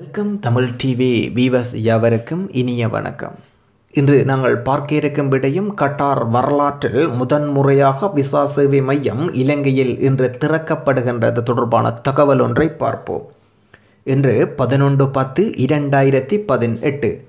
Welcome Tamil TV viewers யாவருக்கும் இனிய வணக்கம். இன்று நாங்கள் பார்க்க இருக்கும் விடையும் கட்டார் வரலாற்றில் முதன்முறையாக விசா சேவை மையம் இலங்கையில் இன்று திறக்கப்படுகின்றது தொடர்பான தகவல் ஒன்றை பார்ப்போம். இன்று பதினொன்று பத்து இரண்டாயிரத்தி பதினெட்டு.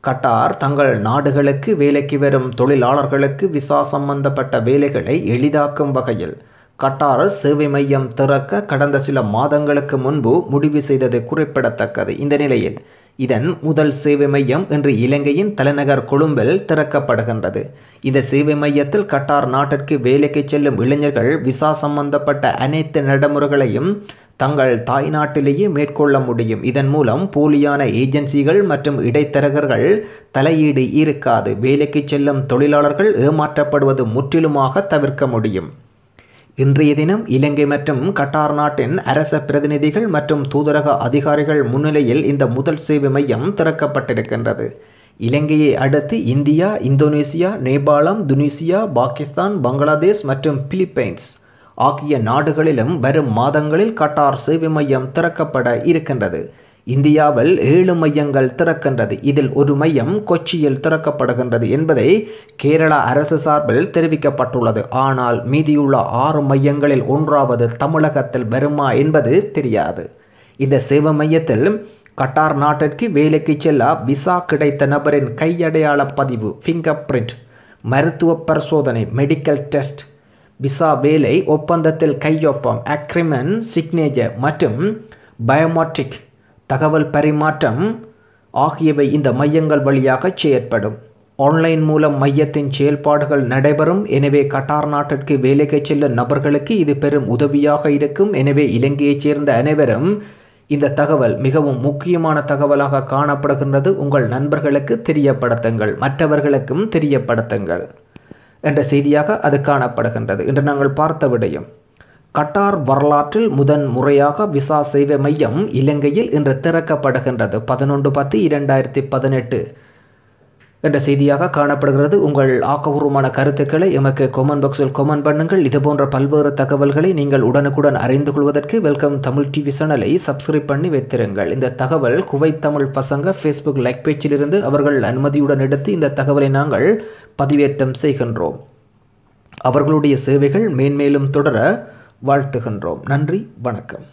கட்டார் தங்கள் நாடுகளுக்கு வேலைக்கு வரும் தொழிலாளர்களுக்கு விசா சம்பந்தப்பட்ட வேலைகளை எளிதாக்கும் வகையில் கட்டாரர் சேவை மையம் திறக்க கடந்த சில மாதங்களுக்கு முன்பு முடிவு செய்தது குறிப்பிடத்தக்கது. இந்த நிலையில் இதன் முதல் சேவை மையம் இன்று இலங்கையின் தலைநகர் கொழும்பில் திறக்கப்படுகின்றது. இந்த சேவை மையத்தில் கட்டார் நாட்டிற்கு வேலைக்கு செல்லும் இளைஞர்கள் விசா சம்பந்தப்பட்ட அனைத்து நடைமுறைகளையும் தங்கள் தாய் நாட்டிலேயே மேற்கொள்ள முடியும். இதன் மூலம் போலியான ஏஜென்சிகள் மற்றும் இடைத்தரகர்கள் தலையீடு இருக்காது. வேலைக்கு செல்லும் தொழிலாளர்கள் ஏமாற்றப்படுவது முற்றிலுமாக தவிர்க்க முடியும். இன்றைய தினம் இலங்கை மற்றும் கட்டார் நாட்டின் அரச பிரதிநிதிகள் மற்றும் தூதரக அதிகாரிகள் முன்னிலையில் இந்த முதல் சேவை மையம் திறக்கப்பட்டிருக்கின்றது. இலங்கையை அடுத்து இந்தியா இந்தோனேசியா நேபாளம் துனிசியா பாகிஸ்தான் பங்களாதேஷ் மற்றும் பிலிப்பைன்ஸ் ஆகிய நாடுகளிலும் வரும் மாதங்களில் கட்டார் சேவை மையம் திறக்கப்பட இருக்கின்றது. இந்தியாவில் ஏழு மையங்கள் திறக்கின்றது. இதில் ஒரு மையம் கொச்சியில் திறக்கப்படுகின்றது என்பதை கேரள அரசு சார்பில் தெரிவிக்கப்பட்டுள்ளது. ஆனால் மீதியுள்ள ஆறு மையங்களில் ஒன்றாவது தமிழகத்தில் வருமா என்பது தெரியாது. இந்த சேவை மையத்தில் கட்டார் நாட்டிற்கு வேலைக்கு செல்ல விசா கிடைத்த நபரின் கையடையாள பதிவு ஃபிங்கர் பிரிண்ட் மருத்துவ பரிசோதனை மெடிக்கல் டெஸ்ட் விசா வேலை ஒப்பந்தத்தில் கையொப்பம் அக்ரிமெண்ட் சிக்னேச்சர் மற்றும் பயோமெட்ரிக் தகவல் பரிமாற்றம் ஆகியவை இந்த மையங்கள் வழியாக செயற்படும். ஆன்லைன் மூலம் மையத்தின் செயல்பாடுகள் நடைபெறும். எனவே கட்டார் நாட்டிற்கு வேலைக்கு செல்லும் நபர்களுக்கு இது பெரும் உதவியாக இருக்கும். எனவே இலங்கையைச் சேர்ந்த அனைவரும் இந்த தகவல் மிகவும் முக்கியமான தகவலாக காணப்படுகின்றது. உங்கள் நண்பர்களுக்கு தெரியப்படுத்துங்கள். மற்றவர்களுக்கும் தெரியப்படுத்துங்கள் என்ற செய்தியாக அது காணப்படுகின்றது. என்று நாங்கள் பார்த்த விடயம். கட்டார் வரலாற்றில் முதன் முறையாக விசா சேவை மையம் இலங்கையில் இன்று திறக்கப்படுகின்றது. பதினொன்று பத்து இரண்டாயிரத்தி பதினெட்டு என்ற செய்தியாக காணப்படுகிறது. உங்கள் ஆக்கபூர்வமான கருத்துக்களை எமக்கு கொமெண்ட் பாக்ஸில் கொமெண்ட் பண்ணுங்கள். இது போன்ற பல்வேறு தகவல்களை நீங்கள் உடனுக்குடன் அறிந்து கொள்வதற்கு வெல்கம் தமிழ் டிவி சேனலை சப்ஸ்கிரைப் பண்ணி வைத்திருங்கள். இந்த தகவல் குவைத் தமிழ் பசங்க ஃபேஸ்புக் லைக் பேஜிலிருந்து அவர்கள் அனுமதியுடன் எடுத்து இந்த தகவலை நாங்கள் பதிவேற்றம் செய்கின்றோம். அவர்களுடைய சேவைகள் மேன்மேலும் தொடர வாழ்த்துகின்றோம். நன்றி வணக்கம்.